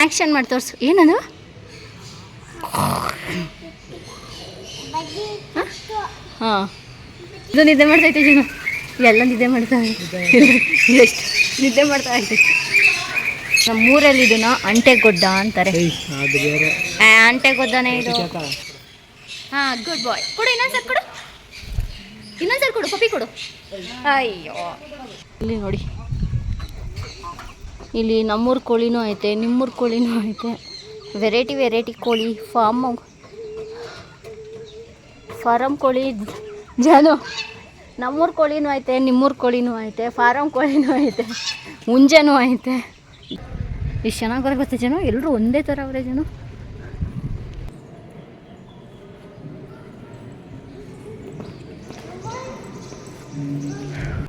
Action ಮಾಡಿ ತೋರಿಸು. ಏನದು? ಹಾಂ. ಇದು ನಿದ್ದೆ ಮಾಡ್ತೈತೆ ಜನ ಎಲ್ಲ ನಿದ್ದೆ ಮಾಡ್ತಾ ಎಷ್ಟು? ನಿದ್ದೆ ಮಾಡ್ತಾ ಐತೆ ನಮ್ಮೂರಲ್ಲಿ ಇದನ್ನ ಅಂಟೆಗೊಡ್ಡ ಅಂತಾರೆ. ಅಂಟೆಗೊಡ್ಡನೇ ಇದು. ಹಾಂ ಗುಡ್ ಬಾಯ್ ಕೊಡು ಇನ್ನೊಂದ್ಸರಿ ಕೊಡು. ಇನ್ನೊಂದ್ಸರಿ ಕೊಡು ಪಪ್ಪಿ ಕೊಡು. ಅಯ್ಯೋ. ಇಲ್ಲಿ ನೋಡಿ. ಇಲ್ಲಿ ನಮ್ಮೂರ ಕೋಳಿನೂ ಐತೆ, ನಿಮ್ಮೂರ ಕೋಳಿನೂ ಐತೆ. ವೆರೈಟಿ ವೆರೈಟಿ ಕೋಳಿ ಫಾರ್ಮ್ ಫಾರಮ್ ಕೋಳಿ ಜಾನು ನಮ್ಮೂರು ಕೋಳಿನೂ ಐತೆ, ನಿಮ್ಮೂರ ಕೋಳಿನೂ ಐತೆ ಫಾರಮ್ ಕೋಳಿನೂ ಐತೆ, ಮುಂಜಾನೂ ಐತೆ. ಎಷ್ಟು ಚೆನ್ನಾಗಿ ಬರೋ ಗೊತ್ತಾ ಜನ ಎಲ್ಲರೂ ಒಂದೇ ಥರ ಅವರೇ ಜನ.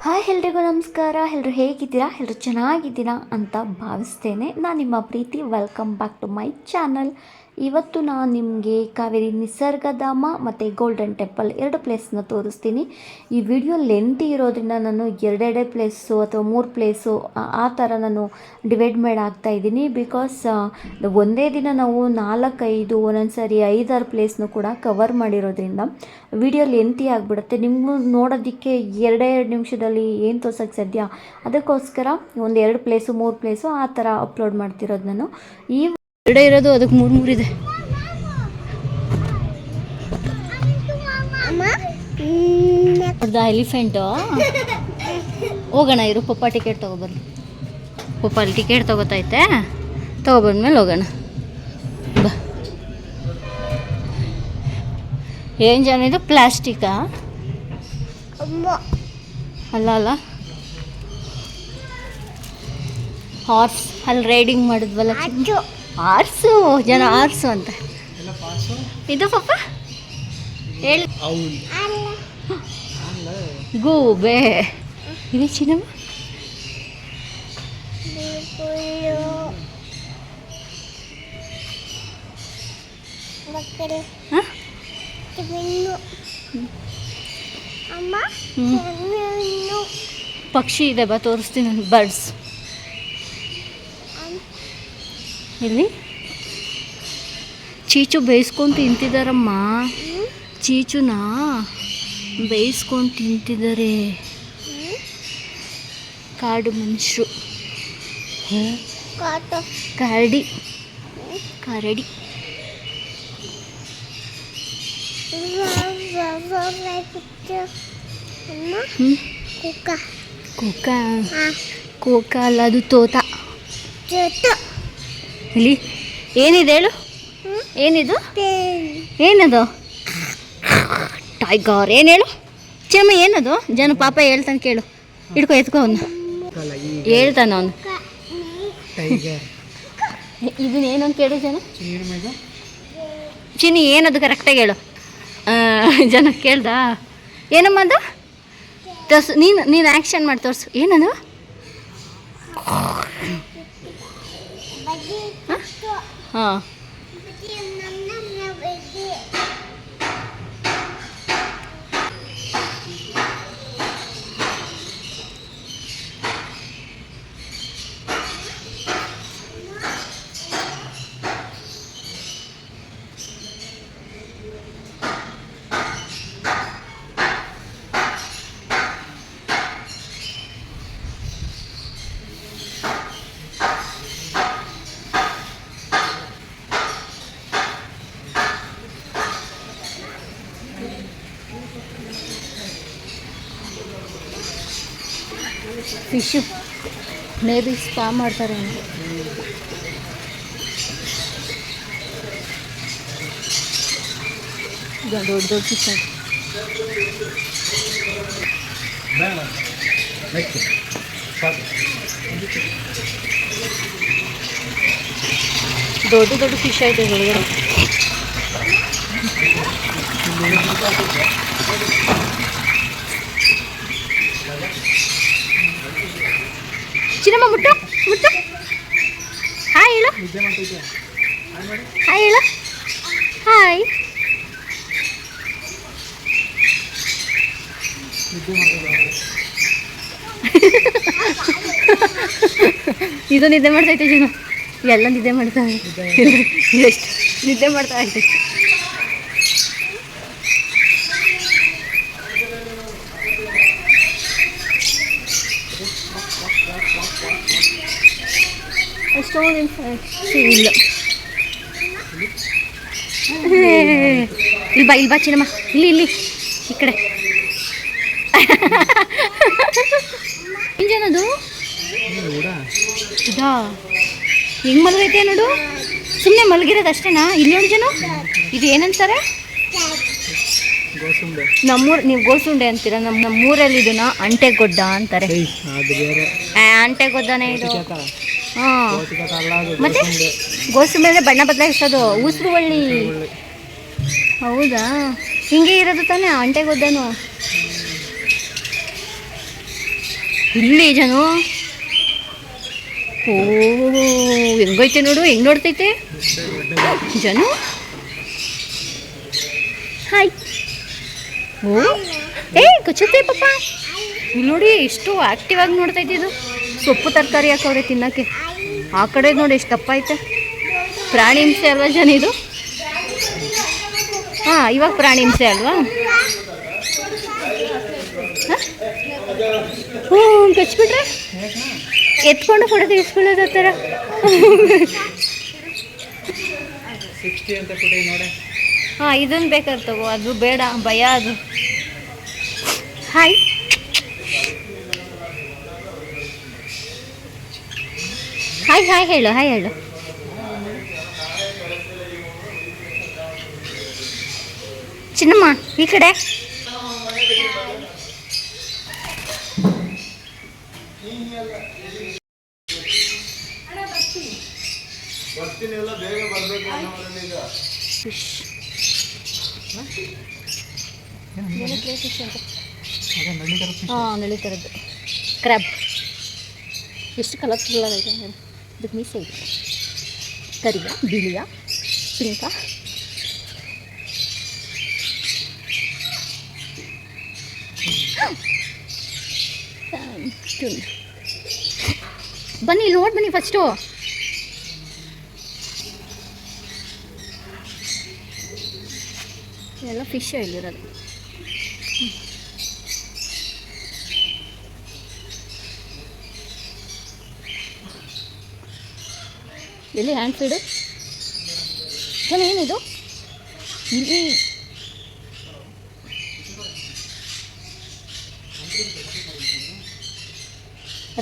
ಹಾಯ್ ಎಲ್ರಿಗೂ ನಮಸ್ಕಾರ. ಎಲ್ಲರೂ ಹೇಗಿದ್ದೀರಾ? ಎಲ್ಲರೂ ಚೆನ್ನಾಗಿದ್ದೀರಾ ಅಂತ ಭಾವಿಸ್ತೇನೆ. ನಾನು ನಿಮ್ಮ ಪ್ರೀತಿ. Welcome back to my channel ಇವತ್ತು ನಾನು ನಿಮಗೆ ಕಾವೇರಿ ನಿಸರ್ಗಧಾಮ ಮತ್ತು ಗೋಲ್ಡನ್ ಟೆಂಪಲ್ ಎರಡು ಪ್ಲೇಸ್ನ ತೋರಿಸ್ತೀನಿ. ಈ ವಿಡಿಯೋ ಲೆಂತಿ ಇರೋದ್ರಿಂದ ನಾನು ಎರಡೆರಡೇ ಪ್ಲೇಸು ಅಥವಾ ಮೂರು ಪ್ಲೇಸು ಆ ಥರ ನಾನು ಡಿವೈಡ್ ಮಾಡಿ ಆಗ್ತಾ ಇದ್ದೀನಿ. ಬಿಕಾಸ್ ಒಂದೇ ದಿನ ನಾವು ನಾಲ್ಕೈದು ಒಂದೊಂದು ಸಾರಿ ಐದಾರು ಪ್ಲೇಸ್ನು ಕೂಡ ಕವರ್ ಮಾಡಿರೋದ್ರಿಂದ ವಿಡಿಯೋ ಲೆಂತಿ ಆಗಿಬಿಡುತ್ತೆ. ನಿಮಗೂ ನೋಡೋದಕ್ಕೆ ಎರಡೇ ಎರಡು ನಿಮಿಷದಲ್ಲಿ ಏನು ತೋರ್ಸೋಕ್ಕೆ ಸಾಧ್ಯ? ಅದಕ್ಕೋಸ್ಕರ ಒಂದು ಎರಡು ಪ್ಲೇಸು ಮೂರು ಪ್ಲೇಸು ಆ ಥರ ಅಪ್ಲೋಡ್ ಮಾಡ್ತಿರೋದು ನಾನು. ಈ ಎರಡೇ ಇರೋದು ಅದಕ್ಕೆ ಮೂರು ಮೂರು ಇದೆ. ನೋಡ್ದ ಎಲಿಫೆಂಟು ಹೋಗೋಣ ಇರು ಪಪ್ಪ ಟಿಕೆಟ್ ತೊಗೊಬರ್ಲಿ ಪಪ್ಪ ಅಲ್ಲಿ ಟಿಕೆಟ್ ತಗೋತೈತೆ. ತೊಗೊಬಂದ್ಮೇಲೆ ಹೋಗೋಣ. ಬಾ. ಏನು ಜನ ಇದು? ಪ್ಲಾಸ್ಟಿಕಾ? ಅಲ್ಲ ಅಲ್ಲ. ಹಾರ್ಸ್ ಅಲ್ಲಿ ರೈಡಿಂಗ್ ಮಾಡಿದ್ವಲ್ಲ. ಆರ್ಸು, ಜನ ಆರ್ಸು ಅಂತ. ಇದು ಪಪ್ಪ? ಹೇಳಿ. ಗೂಬೆ. ಇದು ಚಿನ್ನಮ್ಮ ಪಕ್ಷಿ ಇದೆ, ಬಾ, ತೋರಿಸ್ತೀನಿ ಬರ್ಡ್ಸ್ ಇಲ್ಲಿ ಚೀಚು ಬೇಯಿಸ್ಕೊಂಡು ತಿಂತಿದಾರಮ್ಮ ಚೀಚುನ ಬೇಯಿಸ್ಕೊಂಡು ತಿಂತಿದ್ದಾರೆ ಕಾಡು ಮನುಷ್ಯರು ಕರಡಿ ಕರಡಿ ಹ್ಞೂ ಕೋಕ ಕೋಕ ಅಲ್ಲ ಅದು ತೋತ ಇಲ್ಲಿ ಏನಿದೆ ಹೇಳು. ಏನಿದು? ಏನದು? ಟೈಗರ್ ಏನು ಹೇಳು? ಚಮ್ಮ ಏನದು? ಜನ ಪಾಪ ಹೇಳ್ತಾನೆ ಕೇಳು. ಹಿಡ್ಕೊ ಎತ್ಕೊ ಅವನು. ಹೇಳ್ತಾನ ಅವನು. ಇದನ್ನ ಏನಂತ ಕೇಳು ಜನ. ಚಿನ್ನಿ ಏನದು ಕರೆಕ್ಟಾಗಿ ಹೇಳು. ಜನ ಕೇಳ್ದ? ಏನಮ್ಮ ಅದು? ತೋರ್ಸು ನೀನು ನೀನು ಆ್ಯಕ್ಷನ್ ಮಾಡಿ ತೋರಿಸು. ಏನದು? ಹಾಂ ಫಿಶು ಮೇಬಿ ಸ್ಪಾ ಮಾಡ್ತಾರೆ ಈಗ ದೊಡ್ಡ ದೊಡ್ಡ ಫಿಶ್ ದೊಡ್ಡ ದೊಡ್ಡ ಫಿಶ್ ಐತೆ ಒಳಗಡೆ ಚಿನ್ನಮ್ಮ, ಮುಟ್ಟು ಮುಟ್ಟು. ಹಾಯ್ ಹೇಳು. ಹಾಯ್ ಹೇಳು. ಹಾಯ್. ಇದು ನಿದ್ದೆ ಮಾಡ್ತೈತೆ ಜನ ಎಲ್ಲ ನಿದ್ದೆ ಮಾಡ್ತಾ ಎಷ್ಟು ನಿದ್ದೆ ಮಾಡ್ತಾ ಇದ್ದೆ ಎಷ್ಟೊಂದು ನಿಮಿಷ ಇಲ್ಲ ಇಲ್ಲಿ ಬಾ ಇಲ್ಲಿ ಬಾ ಚಿನ್ನಮ್ಮ ಇಲ್ಲಿ ಇಲ್ಲಿ ಈ ಕಡೆ ಕೂಡ ಇದಾ? ಹೆಂಗ್ ಮಲಗೈತೆ ನೋಡು ಸುಮ್ಮನೆ ಮಲಗಿರೋದು ಅಷ್ಟೇನಾ? ಇಲ್ಲಿ ಒಂದು ಜನ? ಇದು ಏನಂತಾರೆ? ನಮ್ಮೂರು ನೀವು ಗೋಸುಂಡೆ ಅಂತೀರ? ನಮ್ಮ ನಮ್ಮೂರಲ್ಲಿ ಇದನ್ನ ಅಂಟೆಗೊಡ್ಡ ಅಂತಾರೆ. ಏಯ್ ಅದು ಬೇರೆ. ಅಂಟೆಗೊಡ್ಡನೇ ಇದು. ಹಾಂ. ಮತ್ತೆ? ಗೋಸುಂಬೆ ಗೋಸುಂಬೆ ಬಣ್ಣ ಬದಲಾಯಿಸೋದು ಉಸಿರು ಬಳ್ಳಿ ಹೌದಾ? ಹಿಂಗೆ ಇರೋದು ತಾನೇ, ಅಂಟೆಗೊದ್ದನು. ಇಲ್ಲಿ ಜನ. ಓ, ಹೆಂಗೈತೆ ನೋಡು, ಹೆಂಗ್ ನೋಡ್ತೈತೆ? ಜನ? ಹಾಯ್. ಓ, ಏ, ಕಚ್ಚುತ್ತೆ ಪಾಪ. ನೋಡಿ, ಎಷ್ಟು ಆಕ್ಟಿವ್ ಆಗಿ ನೋಡ್ತೈತೆ ಇದು. ಸೊಪ್ಪು ತರಕಾರಿ ಹಾಕವ್ರೆ ತಿನ್ನಕ್ಕೆ? ಆ ಕಡೆ ನೋಡಿ ಎಷ್ಟು ತಪ್ಪಾಯ್ತು ಪ್ರಾಣಿ ಹಿಂಸೆ ಅಲ್ವಾ ಜನ ಇದು? ಹಾಂ, ಇವಾಗ ಪ್ರಾಣಿ ಹಿಂಸೆ ಅಲ್ವಾ? ಹ್ಞೂ, ಕಚ್ಬಿಟ್ರೆ? ಎತ್ಕೊಂಡು ಕೊಡೋದು ಇಸ್ಕೊಳ್ಳೋದು ಆ ಥರ. ಕೊಡಿ ಹಾಂ ಇದನ್ನು ಬೇಕಾದ್ರೆ ತಗೋ, ಅದು ಬೇಡ, ಭಯ ಅದು. ಹಾಯ್ ಹಾಯ್ ಹಾಯ್ ಹೇಳು ಹಾಯ್ ಹೇಳು. ಚಿನ್ನಮ್ಮ ಈ ಕಡೆ. ಹಾಂ ನಳಿ ಥರದ್ದು ಕ್ರ್ಯಾಬ್ ಎಷ್ಟು ಕಲರ್ಫುಲ್ ಆಗೈತೆ ಮೀಸೆ ಇದೆ ಕರಿಯ ಬಿಳಿಯ ಪಿಂಕ ಬನ್ನಿ ನೋಡಿ ಬನ್ನಿ ಫಸ್ಟು ಎಲ್ಲ ಫಿಶ್ ಇಲ್ಲಿರೋದು. ಎಲ್ಲಿ ಹ್ಯಾಂಡ್ ಫೀಡು ಜನ ಏನಿದು? ಇಲ್ಲಿ.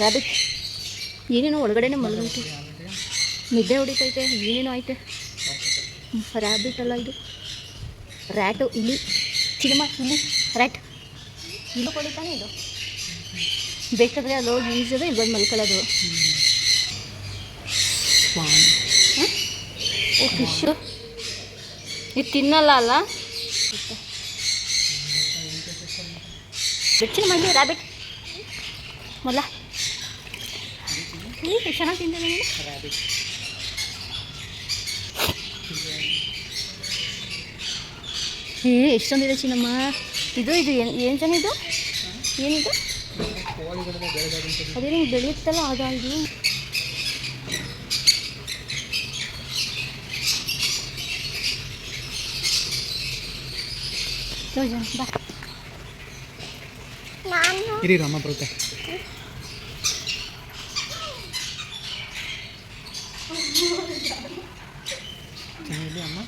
ರ್ಯಾಬಿಟ್ ಏನೇನೋ ಒಳಗಡೆನೆ ಮಲಗೈತೆ ನಿದ್ದೆ ಹೊಡಿತೈತೆ, ಏನೇನೋ ಐತೆ. ರ್ಯಾಬಿಟ್ ಅಲ್ಲ ಇದು. ರ್ಯಾಟು ಇಲ್ಲಿ. ಸಿನಿಮಾ ಇಲ್ಲಿ ರ್ಯಾಟ್ ಇಲ್ಲೂ ಕೊಡಿತಾನೆ ಇದು. ಬೇಕಾದರೆ ಅಲ್ಲಿ ಹೋಗಿ ಈಜೋದು ಇಲ್ಲಿ ಬಂದು ಮಲ್ಕೊಳ್ಳೋದು. ಓ ಫಿಶು ಇದು ತಿನ್ನಲ್ಲ ಅಲ್ಲ ಬೆಚ್ಚಿನ ಮಾಡಿ ರ್ಯಾಬಿಟ್ ಮೊಲ ಎಷ್ಟು ಚೆನ್ನಾಗಿ ತಿಂತಾನೆ ನೀನು ಏ ಎಷ್ಟೊಂದಿದೆ ಚಿನ್ನಮ್ಮ ಇದು ಇದು ಏನು ಏನು ಜನ ಇದು ಏನಿದು ಅದೇ ನಿಮ್ಗೆ ಬೆಳೆಯುತ್ತಲ್ಲ ಅದ ಇದು ಯೋಜನೆ ಬಾ ಇರಿ ರಾಮ ಬರುತ್ತೆ ಚೆನ್ನಾಗಿದೆ ಅಮ್ಮ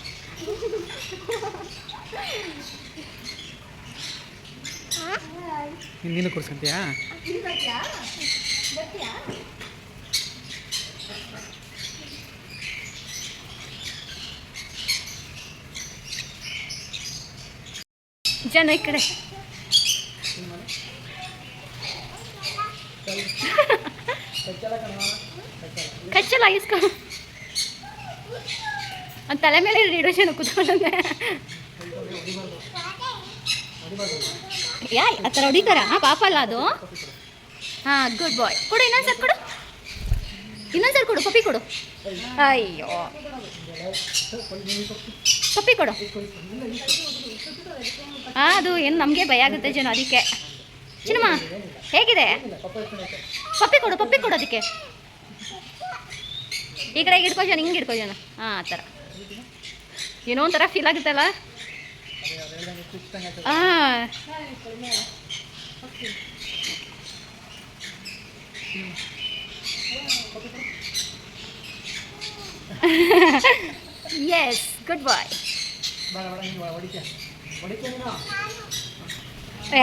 ನೀನ್- ನೀನು ಕೊಡ್ಸಂತೀಯಾ ಜನ ಈ ಕಡೆ ಕಚ್ಚಲ್ಲ ಇಸ್ಕೊ ಅವ್ನ್ ತಲೆ ಮೇಲೆ ಇಡೋ ಜನ ಕೂತ್ಕೊಂಡೆ ಯಾ ಆ ಥರ ಹೊಡಿತಾರ ಹಾಂ ಪಾಪ ಅಲ್ಲ ಅದು ಹಾಂ ಗುಡ್ ಬಾಯ್ ಕೊಡು ಇನ್ನೊಂದ್ಸರಿ ಕೊಡು ಇನ್ನೊಂದ್ಸರಿ ಕೊಡು, ಪಪ್ಪಿ ಕೊಡು. ಅಯ್ಯೋ. ಪಪ್ಪಿ ಕೊಡು. ಹಾಂ ಅದು ಏನು ನಮಗೆ ಭಯ ಆಗುತ್ತೆ ಜನ ಅದಕ್ಕೆ. ಚಿನ್ನಮ್ಮ, ಹೇಗಿದೆ? ಪಪ್ಪಿ ಕೊಡು ಪಪ್ಪಿ ಕೊಡು ಅದಕ್ಕೆ. ಈ ಕಡೆ ಹಿಡ್ಕೊ ಜನ, ಹಿಂಗೆ ಹಿಡ್ಕೊ ಜನ. ಹಾಂ ಆ ಥರ. ಏನೋ ಒಂಥರ ಫೀಲ್ ಆಗುತ್ತಲ್ಲ? ಹಾಂ ಎಸ್ ಗುಡ್ ಬಾಯ್ ಬೇಡ ಬೇಡ ಹಿಂಗೆ ಹೊಡಿಕೆ ಹೊಡಿಕೆ ನೀನು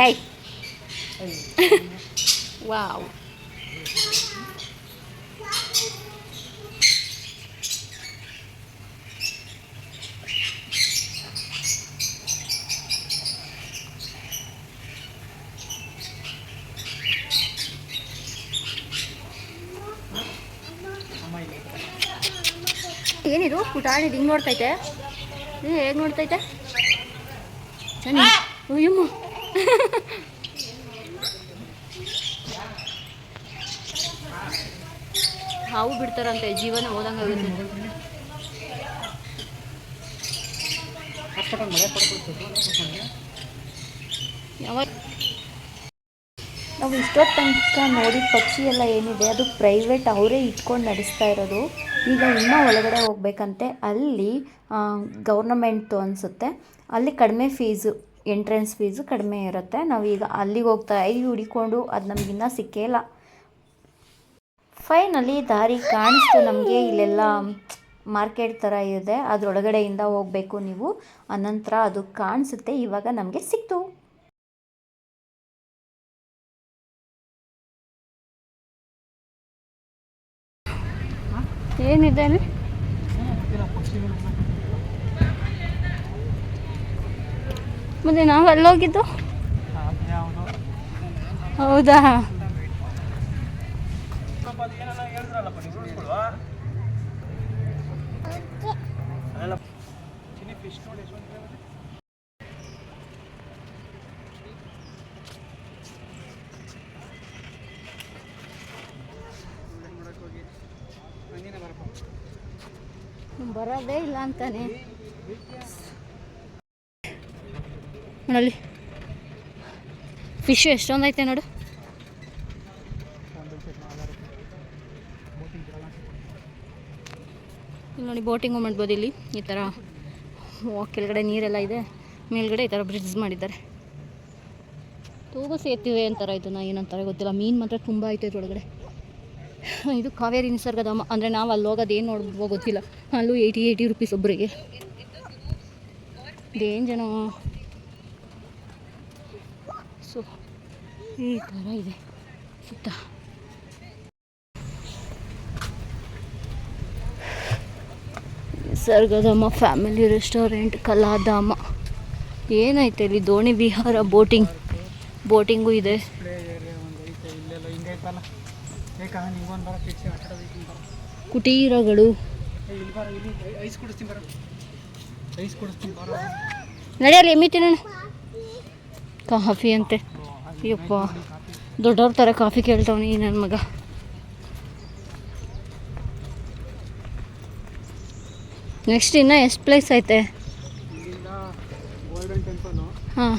ಏಯ್ ವಾವ್ ಏನಿದು? ಪುಟಾಣಿ ಹಿಂಗೆ ನೋಡ್ತೈತೆ? ಏ, ಹೇಗೆ ನೋಡ್ತೈತೆ? ಚೆನ್ನ ಅಯ್ಯಮ್ಮ. ಹಾವು ಬಿಡ್ತಾರಂತೆ, ಜೀವನ ಹೋದಂಗೆ ಆಗುತ್ತೆ. ನಾವು ಇಷ್ಟೊತ್ತು ತನಕ ನೋಡಿದ ಪಕ್ಷಿ ಎಲ್ಲ ಏನಿದೆ, ಅದು ಪ್ರೈವೇಟ್ ಅವರೇ ಇಟ್ಕೊಂಡು ನಡೆಸ್ತಾ ಇರೋದು. ಈಗ ಇನ್ನೂ ಒಳಗಡೆ ಹೋಗ್ಬೇಕಂತೆ, ಅಲ್ಲಿ ಗೌರ್ನಮೆಂಟ್ದು ಅನಿಸುತ್ತೆ. ಅಲ್ಲಿ ಕಡಿಮೆ ಫೀಸು ಎಂಟ್ರೆನ್ಸ್ ಫೀಸು ಕಡಿಮೆ ಇರುತ್ತೆ. ನಾವೀಗ ಅಲ್ಲಿಗೆ ಹೋಗ್ತಾ ಐದು ಹುಡಿಕೊಂಡು, ಅದು ನಮಗಿನ್ನೂ ಸಿಕ್ಕೇ ಇಲ್ಲ. ಫೈನಲಿ ದಾರಿ ಕಾಣಿಸ್ತು ನಮಗೆ, ಇಲ್ಲೆಲ್ಲ ಮಾರ್ಕೆಟ್ ಥರ ಇದೆ. ಅದರೊಳಗಡೆಯಿಂದ ಹೋಗಬೇಕು ನೀವು. ಅನಂತರ ಅದು ಕಾಣಿಸುತ್ತೆ, ಇವಾಗ ನಮಗೆ ಸಿಕ್ತು. ಏನಿದೆ ಅಲ್ಲಿ? ಮತ್ತೆ ನಾವು ಅಲ್ಲೋಗಿದ್ದು? ಹೌದಾ? ಫಿಶ್ ಬರೋದೇ ಇಲ್ಲ ಅಂತಾನೆ. ನೋಡಲ್ಲಿ. ಫಿಶ್ ಎಷ್ಟೊಂದೈತೆ ನೋಡು. ಇಲ್ಲಿ ನೋಡಿ ಬೋಟಿಂಗ್ ಮಾಡ್ಬೋದು ಇಲ್ಲಿ. ಈ ಥರ ಕೆಳಗಡೆ ನೀರೆಲ್ಲ ಇದೆ. ಮೇಲ್ಗಡೆ ಈ ಥರ ಬ್ರಿಡ್ಜ್ ಮಾಡಿದ್ದಾರೆ. ತೂಗು ಸೇತುವೆ ಅಂತಾರೆ ಇದನ್ನ ಏನಂತಾರೆ ಗೊತ್ತಿಲ್ಲ. ಮೀನು ಮಾತ್ರ ತುಂಬ ಐತೆ ಇದ್ರೊಳಗಡೆ. ಇದು ಕಾವೇರಿ ನಿಸರ್ಗಧಾಮ ಅಂದರೆ ನಾವು ಅಲ್ಲಿ ಹೋಗೋದು ಏನು ನೋಡ್ಬೋ ಗೊತ್ತಿಲ್ಲ. ಅಲ್ಲೂ ಏಯ್ಟಿ ಏಯ್ಟಿ ರುಪೀಸ್ ಒಬ್ಬರಿಗೆ ಇದೇನು ಜನ? ಸೊ, ಈ ಥರ ಇದೆ ಸುತ್ತ. Nisargadhama family restaurant, Kaladhama. ಏನೈತೆ ಇಲ್ಲಿ? ದೋಣಿ ವಿಹಾರ ಬೋಟಿಂಗ್. ಬೋಟಿಂಗು ಇದೆ. ಬರೋ ನಡೆಯಲ್ಲ ಎಮ್ಮಿ ತಿನ್ನೋಣ. ಕಾಫಿ ಅಂತೆ. ಅಯ್ಯಪ್ಪ ದೊಡ್ಡವ್ರ ಥರ ಕಾಫಿ ಕೇಳ್ತಾವನಿ ನನ್ನ ಮಗ. ನೆಕ್ಸ್ಟ್ ಇನ್ನು ಎಷ್ಟು ಪ್ಲೇಸ್ ಐತೆ? ಹಾಂ.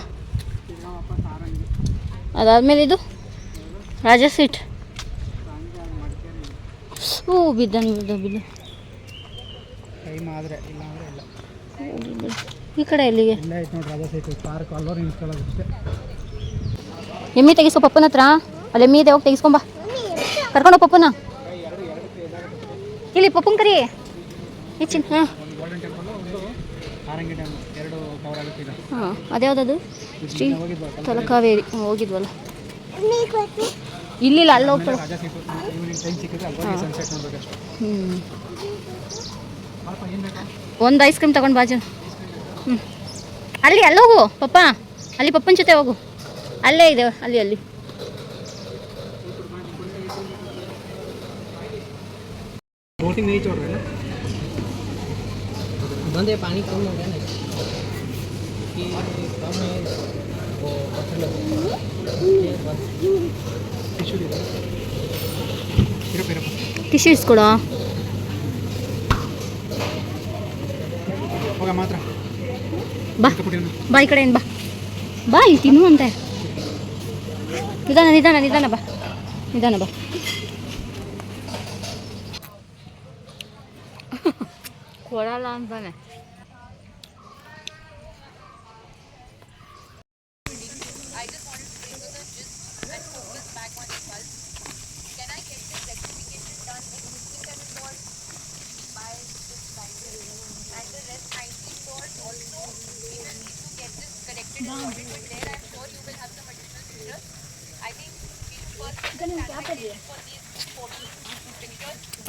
ಅದಾದ್ಮೇಲೆ ಇದು ರಾಜಾ ಸೀಟ್ ಹೂ ಬಿದ್ದಾನೆ ಬಿದ್ದ ಬಿದ್ದ. ಟೈಮ್ ಆದರೆ ಇಲ್ಲ. ಅಂದರೆ ಇಲ್ಲ. ಈ ಕಡೆ ಎಲ್ಲಿಗೆ? ಇಲ್ಲ ಐತೆ ನೋಡಿ ಅದೇ ಸೈಟ್ ಪಾರ್ಕ್ ಅಲ್ಲೋರು ನಿಂತ್ಕೊಳ್ಳೋದು ಅಷ್ಟೇ. ಎಮ್ಮಿ ತೆಗಿಸ್ಕೊ ಪಪ್ಪನ ಹತ್ರ. ಅಲ್ಲಿ ಎಮ್ಮಿ ಇದೆ ಹೋಗಿ ತೆಗಿಸ್ಕೊಂಬ ಕರ್ಕೊಂಡು ಪಪ್ಪನ. ಇಲ್ಲಿ ಪಪ್ಪನ್ ಕರಿ. ಹೆಚ್ಚಿನ ಹಾಂ. ಒಂದು ಗೋಲ್ಡನ್ ಟೆಂಪಲು ಒಂದು ಆರಂಗಿ ಡ್ಯಾಮ್ ಎರಡು ಕವರ್ ಆಗುತ್ತೆ ಈಗ. ಹಾಂ ಅದ್ಯಾವ್ದು ಶ್ರೀ ತಲಕಾವೇರಿ. ಹೋಗಿದ್ವಲ್ಲ. ಇಲ್ಲಿಲ್ಲ ಅಲ್ಲಿ ಹೋಗ್ತಾಳೆ ರಾಜಾ ಸೀಟ್ ಈವ್ನಿಂಗ್ ಟೈಮ್ ಸಿಕ್ಕಿದ್ರೆ ಅಲ್ಲಿ ಹೋಗಿ ಸನ್ಸೆಟ್ ನೋಡ್ಬೇಕಷ್ಟೇ ಹ್ಞೂ ಪಾಪ ಏನು ಬೇಕಾ ಒಂದು ಐಸ್ ಕ್ರೀಮ್ ತಗೊಂಡು ಬಾಜು ಹ್ಞೂ ಅಲ್ಲಿ ಅಲ್ಲಿ ಹೋಗು ಪಪ್ಪ ಅಲ್ಲಿ ಪಪ್ಪನ ಜೊತೆ ಹೋಗು ಅಲ್ಲೇ ಇದೆ ಅಲ್ಲಿ ಅಲ್ಲಿ बोटिंग नहीं छोड़ रहे ना बंद है पानी कम हो गया ना कि कम है वो ಟಿಶ್ಯೂ ah. ಇಸ್ಕೊಡ ಬಾ. ಬಾ ಈ ಕಡೆ ಏನು ಬಾ. ಬಾ ಇಲ್ಲಿ ತಿನ್ನು ಅಂತೆ. ನಿಧಾನ ನಿಧಾನ ನಿಧಾನ ಬಾ. ನಿಧಾನ ಬಾ. ಕೊಡಲ್ಲ ಅಂತಾನೆ.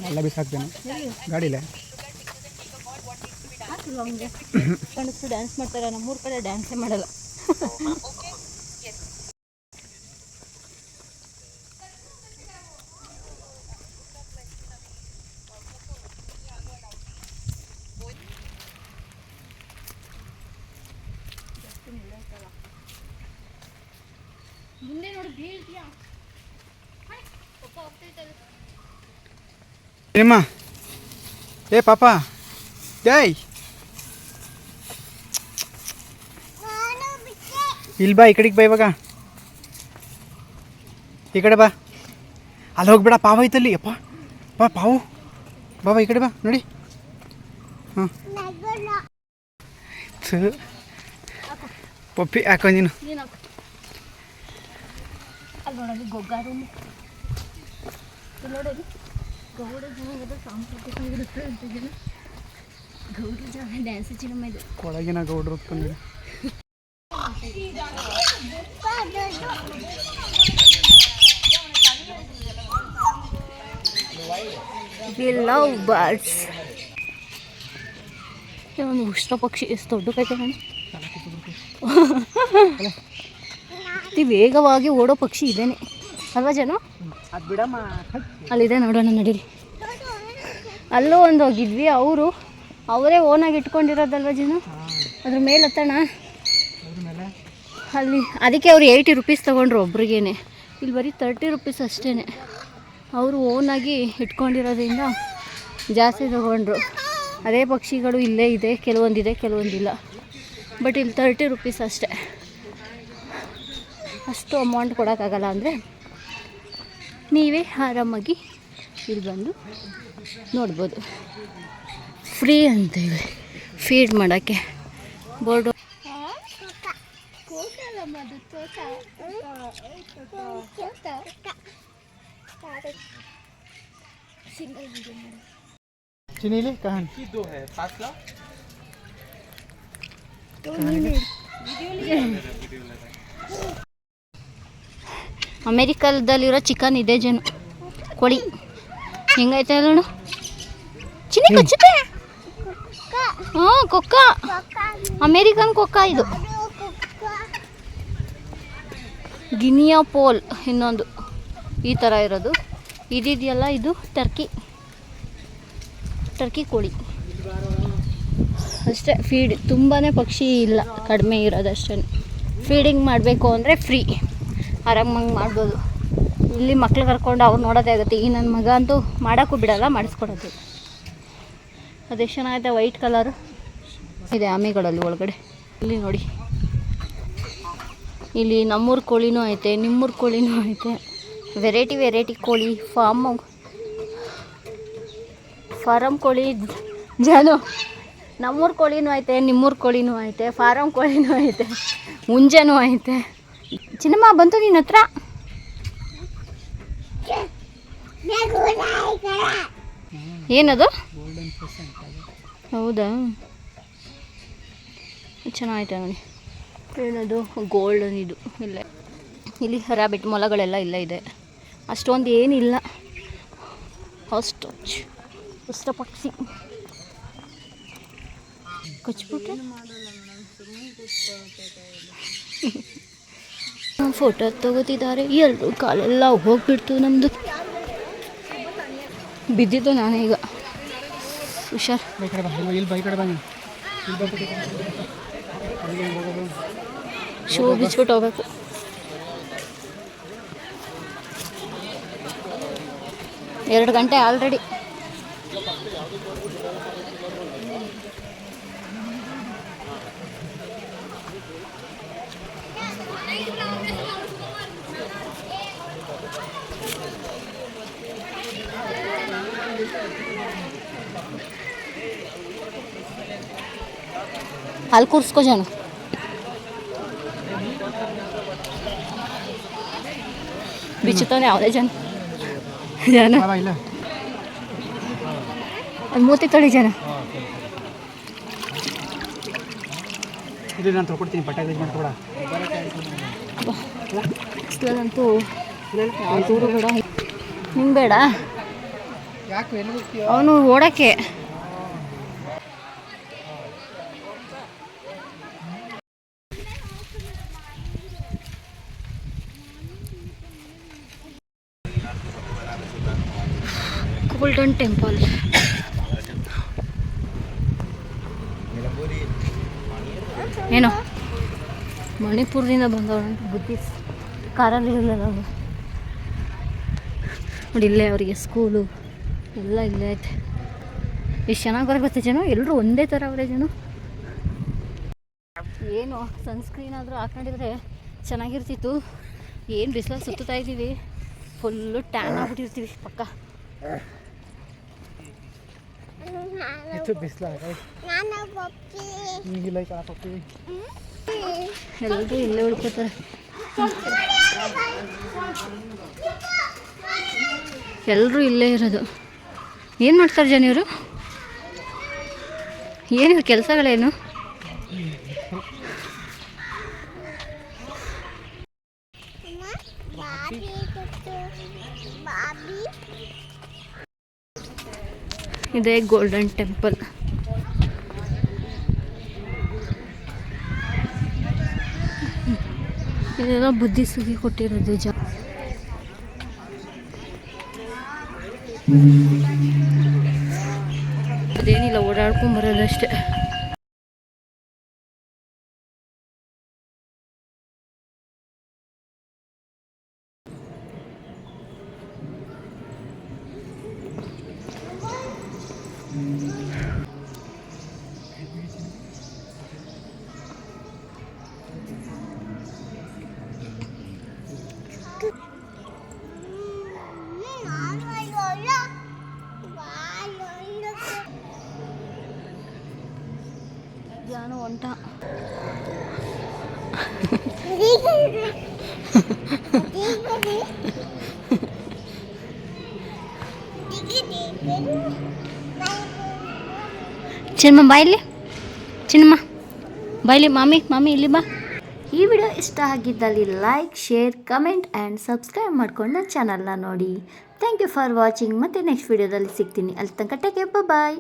ಎಲ್ಲ ಬಿಸಾಕ್ತೇನೆ ಗಾಡಿಲೇ ಗಂಡಸರು ಡ್ಯಾನ್ಸ್ ಮಾಡ್ತಾರೆ ನಮ್ಮೂರ ಕಡೆ ಡ್ಯಾನ್ಸೇ ಮಾಡಲ್ಲ. ಮುಂದೆ ನೋಡಿ ಬೀಳ್ತೀಯಾ ನಿಮ್ಮ ಏ ಪಾಪ? ಜೈ ಇಲ್ಲಿ ಬಾ ಈ ಕಡೆಗೆ ಬಾ ಇವಾಗ. ಈ ಕಡೆ ಬಾ. ಅಲ್ಲಿ ಹೋಗ್ಬೇಡ ಪಾವು ಐತಲ್ಲಿ. ಅಪ್ಪ ಬಾ ಪಾವು. ಬಾ ಬಾ ಈ ಕಡೆ ಬಾ. ನೋಡಿ. ಹಾಂ ಪಪ್ಪಿ ಹಾಕೋ ನೀನು. ಅಲ್ಲಿ ನೋಡೋದು ಗೊಗ್ಗಾರು ನೋಡೋದು? ಗೌಡ ಜನ ಅಂತ ಜನ ಗೌಡ ಜನ ಡ್ಯಾನ್ಸ್ ಚಿನ್ನಮ್ಮ ಇದು. ಕೊಳಗಿನ ಗೌಡ್ರು ವಿ ಲವ್ ಬರ್ಡ್ಸ್ ಒಂದು ಉಷ್ಟ್ರ ಪಕ್ಷಿ ಎಷ್ಟು ದೊಡ್ಡಕೈತೆ ನಾನು ಅತಿ ವೇಗವಾಗಿ ಓಡೋ ಪಕ್ಷಿ ಇದೇನೆ. ಅಲ್ವಾ ಜನ? ಅದು ಬಿಡಮ್ಮ ಅಲ್ಲಿದೆ ನೋಡೋಣ ನಡೀರಿ. ಅಲ್ಲೂ ಒಂದು ಹೋಗಿದ್ವಿ ಅವರು ಅವರೇ ಓನಾಗಿ ಇಟ್ಕೊಂಡಿರೋದಲ್ವ ಜನ? ಅದ್ರ ಮೇಲೆ ಹತ್ತೋಣ. ಅಲ್ಲಿ ಅದಕ್ಕೆ ಅವ್ರು ಏಯ್ಟಿ ರುಪೀಸ್ ತೊಗೊಂಡ್ರು ಒಬ್ರಿಗೇನೆ. ಇಲ್ಲಿ ಬರೀ ತರ್ಟಿ ರುಪೀಸ್ ಅಷ್ಟೇ ಅವರು ಓನಾಗಿ ಇಟ್ಕೊಂಡಿರೋದ್ರಿಂದ ಜಾಸ್ತಿ ತೊಗೊಂಡ್ರು. ಅದೇ ಪಕ್ಷಿಗಳು ಇಲ್ಲೇ ಇದೆ ಕೆಲವೊಂದಿದೆ ಕೆಲವೊಂದಿಲ್ಲ. ಬಟ್ ಇಲ್ಲಿ ತರ್ಟಿ ರುಪೀಸ್ ಅಷ್ಟೇ. ಅಷ್ಟು ಅಮೌಂಟ್ ಕೊಡೋಕ್ಕಾಗಲ್ಲ ಅಂದರೆ ನೀವೇ ಆರಾಮಾಗಿ ಇಲ್ಲಿ ಬಂದು ನೋಡ್ಬೋದು ಫ್ರೀ ಅಂತ ಹೇಳಿ ಫೀಡ್ ಮಾಡೋಕ್ಕೆ ಬೋರ್ಡು चिनीली कहान ಅಮೇರಿಕದಲ್ಲಿರೋ ಚಿಕನ್ ಇದೆ ಜನ. ಕೋಳಿ. ಹೆಂಗೈತೆ ನೋಡು ಚಿನ್ನಿ ಕಚ್ಚುತ್ತೆ? ಹಾಂ ಕೊಕ್ಕ. ಅಮೇರಿಕನ್ ಕೊಕ್ಕ ಇದು. ಗಿನಿಯಾ ಪೋಲ್ ಇನ್ನೊಂದು. ಈ ಥರ ಇರೋದು. ಇದಿದೆಯಲ್ಲ, ಇದು ಟರ್ಕಿ. ಟರ್ಕಿ ಕೋಳಿ. ಅಷ್ಟೇ ಫೀಡ್ ತುಂಬಾ ಪಕ್ಷಿ ಇಲ್ಲ. ಕಡಿಮೆ ಇರೋದು ಅಷ್ಟೇ ಫೀಡಿಂಗ್ ಮಾಡಬೇಕು ಅಂದರೆ ಫ್ರೀ ಆರಾಮಾಗಿ ಮಾಡ್ಬೋದು. ಇಲ್ಲಿ ಮಕ್ಳು ಕರ್ಕೊಂಡು ಅವ್ರು ನೋಡೋದೇ ಆಗುತ್ತೆ. ಈ ನನ್ನ ಮಗ ಅಂತೂ ಮಾಡೋಕ್ಕೂ ಬಿಡೋಲ್ಲ, ಮಾಡಿಸ್ಕೊಡೋದು. ಅದೆಷ್ಟು ಚೆನ್ನಾಗೈತೆ ವೈಟ್ ಕಲರು ಇದೆ ಆಮೆಗಳಲ್ಲಿ ಒಳಗಡೆ. ಇಲ್ಲಿ ನೋಡಿ. ಇಲ್ಲಿ ನಮ್ಮೂರು ಕೋಳಿನೂ ಐತೆ, ನಿಮ್ಮೂರ ಕೋಳಿನೂ ಐತೆ. ವೆರೈಟಿ ವೆರೈಟಿ ಕೋಳಿ ಫಾರ್ಮ್ ಫಾರಮ್ ಕೋಳಿ ಜಾನು, ನಮ್ಮೂರು ಕೋಳಿನೂ ಐತೆ, ನಿಮ್ಮೂರ ಕೋಳಿನೂ ಐತೆ ಫಾರಮ್ ಕೋಳಿನೂ ಐತೆ, ಮುಂಜಾನೂ ಐತೆ. ಚಿನ್ನಮ್ಮ, ಬಂತು ನಿನ್ನ ಹತ್ರ? ಏನದು. ಹೌದಾ? ಚೆನ್ನಾಗಿದೆ ನೋಡಿ. ಏನದು? ಗೋಲ್ಡನ್ ಇದು. ಇಲ್ಲ. ಇಲ್ಲಿ ರ್ಯಾಬಿಟ್ ಮೊಲಗಳೆಲ್ಲ ಇಲ್ಲ ಇದೆ. ಅಷ್ಟೊಂದು ಏನಿಲ್ಲ. ಅಷ್ಟು. ಅಷ್ಟ ಪಕ್ಷಿ ಕಚ್ಬಿಟ್ರೆ? ಫೋಟೋ ತಗೋತಿದ್ದಾರೆ ಎಲ್ಲರೂ ಕಾಲೆಲ್ಲ ಹೋಗ್ಬಿಡ್ತು ನಮ್ಮದು ಬಿದ್ದಿದ್ದು ನಾನೇ ಈಗ. ಹುಷಾರ್. ಶೂ ಬಿಚ್ಬಿಟ್ಟು ಹೋಗ್ಬೇಕು. ಎರಡು ಗಂಟೆ ಆಲ್ರೆಡಿ ಅಲ್ಲಿ ಕೂರಿಸ್ಕೋ ಜಾನು. ಬಿಚ್ಚುತ್ತಾನೆ ಯಾವುದೇ ಜನ. ಜನ. ಇಲ್ಲ. ಮೂತಿ ತೊಳಿ ಜನ. ಇದು ನಾನು ತೊಗೊಡ್ತೀನಿ ಪಟಾಕಿ ಯೂಸ್ ಮಾಡ್ಕೊಡ ಅಂತೂ ದೂರು ಬೇಡ ನಿಂಗೆ ಬೇಡ. ಅವನು ಓಡೋಕ್ಕೆ ಗೋಲ್ಡನ್ ಟೆಂಪಲ್ ಏನೋ ಮಣಿಪುರದಿಂದ ಬಂದವರು ಬುದ್ಧಿಸ್ಟ್ ಕಾರಲ್ಲಿ ಇರಲಿಲ್ಲ ಅವರು ನೋಡಿ ಇಲ್ಲೇ ಅವರಿಗೆ ಸ್ಕೂಲು ಎಲ್ಲ ಇಲ್ಲೇ ಐತೆ. ಎಷ್ಟು ಚೆನ್ನಾಗಿ ಬರೋ ಗೊತ್ತಾ ಜನ? ಎಲ್ಲರೂ ಒಂದೇ ಥರ ಅವರೇ ಜನ. ಏನು ಸನ್ಸ್ಕ್ರೀನ್ ಆದರೂ ಹಾಕೊಂಡಿದ್ರೆ ಚೆನ್ನಾಗಿರ್ತಿತ್ತು. ಏನು ಬಿಸಿಲಲ್ಲಿ ಸುತ್ತುತ್ತಾ ಇದ್ದೀವಿ. ಫುಲ್ಲು ಟ್ಯಾನ್ ಆಗ್ಬಿಟ್ಟಿರ್ತೀವಿ ಪಕ್ಕ. ಹೆಚ್ಚು ಎಲ್ಲರೂ ಇಲ್ಲೇ ಉಳ್ಕೋತಾರೆ. ಎಲ್ಲರೂ ಇಲ್ಲೇ ಇರೋದು. ಏನು ಮಾಡ್ತಾರೆ ಜನ ಇವರು? ಏನಿವ್ರ ಕೆಲಸಗಳೇನು? ಇದೇ ಗೋಲ್ಡನ್ ಟೆಂಪಲ್ ಇದೆಲ್ಲ ಸುಗಿ ಕೊಟ್ಟಿರೋದು ಜ ಅದೇನಿಲ್ಲ ಓಡಾಡ್ಕೊಂಡ್ ಬರೋದಷ್ಟೇ ಜಾನು ಹೊಂಟ ಚಿನ್ನಮ್ಮ ಬಾಯಿಲಿ ಚಿನ್ನಮ್ಮ ಬಾಯಿಲಿ ಮಾಮಿ ಮಾಮಿ, ಇಲ್ಲಿ ಬಾ. ಈ ವಿಡಿಯೋ ಇಷ್ಟ ಆಗಿದ್ದಲ್ಲಿ like share comment and subscribe ಮಾಡ್ಕೊಂಡು ಚಾನಲ್ನ ನೋಡಿ. ಥ್ಯಾಂಕ್ ಯು ಫಾರ್ ವಾಚಿಂಗ್ ಮತ್ತು ನೆಕ್ಸ್ಟ್ ವಿಡಿಯೋದಲ್ಲಿ ಸಿಗ್ತೀನಿ. ಅಲ್ಲಿ ತನಕ ಟೇಕ್ ಬಾಯ್